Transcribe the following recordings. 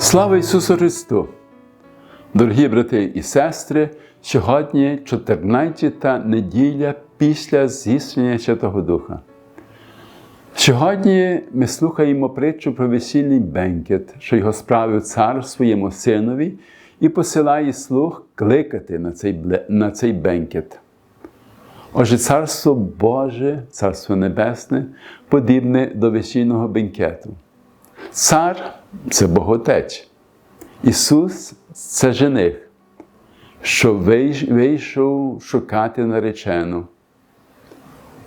Слава Ісусу Христу! Дорогі брати і сестри, сьогодні 14-та неділя після зіснення Святого Духа. Сьогодні ми слухаємо притчу про весільний бенкет, що його справив цар своєму синові і посилає слуг кликати на цей, на цей бенкет. Отже, Царство Боже, Царство Небесне подібне до весільного бенкету. Цар це Боготеч. Ісус це жених, що вийшов шукати наречену,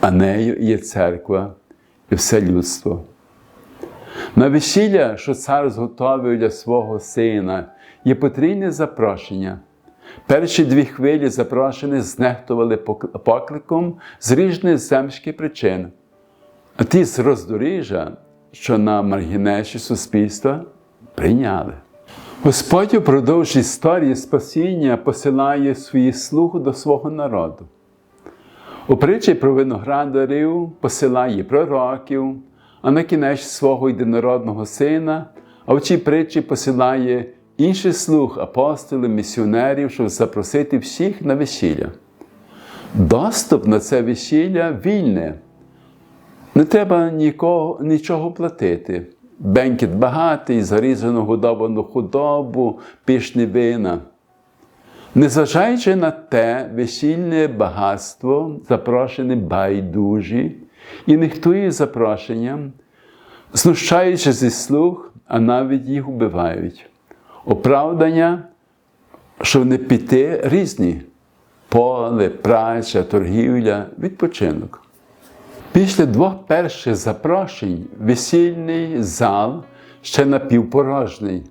а нею є церква і все людство. На весілля, що цар зготовив для свого сина, є потрійне запрошення. Перші дві хвилі запрошені знехтували покликом з різних земських причин. А ті з роздоріжжя, що на маргінеші суспільства, прийняли. Господь упродовж історії спасіння посилає свої слуги до свого народу. У притчі про виноградарів посилає пророків, а на кінець свого єдинородного сина, а в цій притчі посилає інших слуг, апостолів, місіонерів, щоб запросити всіх на весілля. Доступ на це весілля вільне. Не треба нікого, нічого платити. Бенкет багатий, зарізану годовану худобу, пішні вина. Незважаючи на те, весільне багатство, запрошені байдужі, і нехтує запрошенням, знущаючи зі слуг, а навіть їх вбивають. Оправдання, щоб не піти різні поле, праця, торгівля, відпочинок. Після двох перших запрошень весільний зал ще напівпорожній,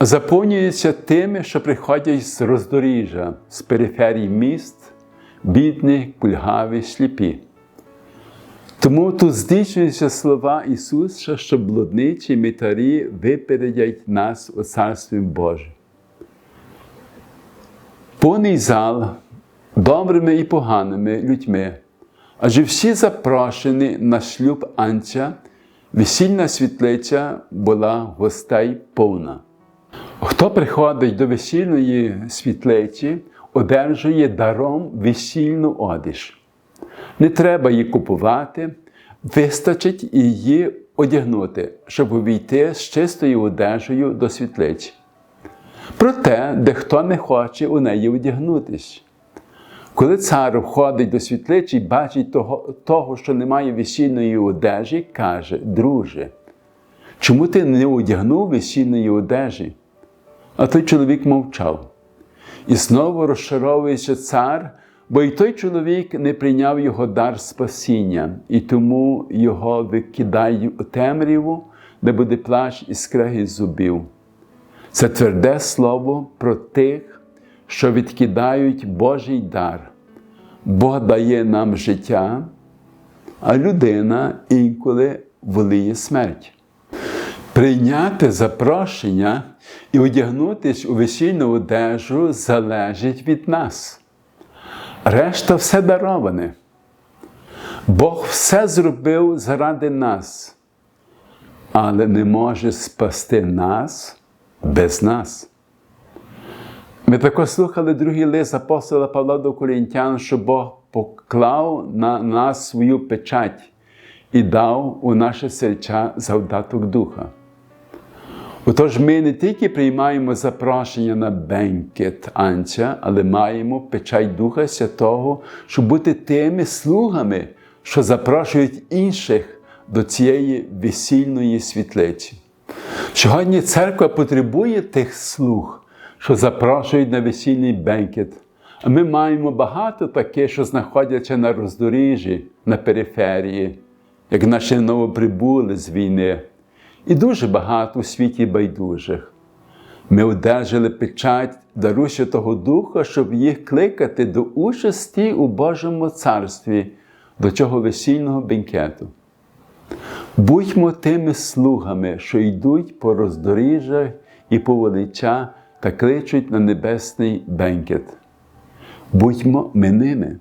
заповнюється тими, що приходять з роздоріжжя, з периферій міст, бідні, кульгаві, сліпі. Тому тут здійснюються слова Ісуса, що блудничі митарі випередять нас у Царстві Боже. Повний зал добрими і поганими людьми, адже всі запрошені на шлюб Анця, весільна світлиця була гостей повна. Хто приходить до весільної світлиці, одержує даром весільну одіж. Не треба її купувати, вистачить її одягнути, щоб увійти з чистою одежею до світлиці. Проте, дехто не хоче у неї одягнутись. Коли цар входить до світличі і бачить того, того, що немає весільної одежі, каже: Друже, чому ти не одягнув весільної одежі? А той чоловік мовчав. І знову розчаровується цар, бо й той чоловік не прийняв його дар спасіння, і тому його викидають у темряву, де буде плач і скрегіт зубів. Це тверде слово про тих, що відкидають Божий дар. Бог дає нам життя, а людина інколи воліє смерть. Прийняти запрошення і одягнутися у весільну одежу залежить від нас. Решта все дароване. Бог все зробив заради нас, але не може спасти нас без нас. Ми також слухали другий лист апостола Павла до Корінтян, що Бог поклав на нас свою печать і дав у наше серця завдаток Духа. Отож, ми не тільки приймаємо запрошення на бенкет Анця, але маємо печать Духа Святого, щоб бути тими слугами, що запрошують інших до цієї весільної світлиці. Сьогодні церква потребує тих слуг, що запрошують на весільний бенкет. А ми маємо багато таких, що знаходяться на роздоріжжі, на периферії, як наші новоприбули з війни. І дуже багато у світі байдужих. Ми одержали печать дару Святого Духа, щоб їх кликати до участі у Божому царстві, до цього весільного бенкету. Будьмо тими слугами, що йдуть по роздоріжжях і по велича та кличуть на небесний бенкет. Будьмо ми ними.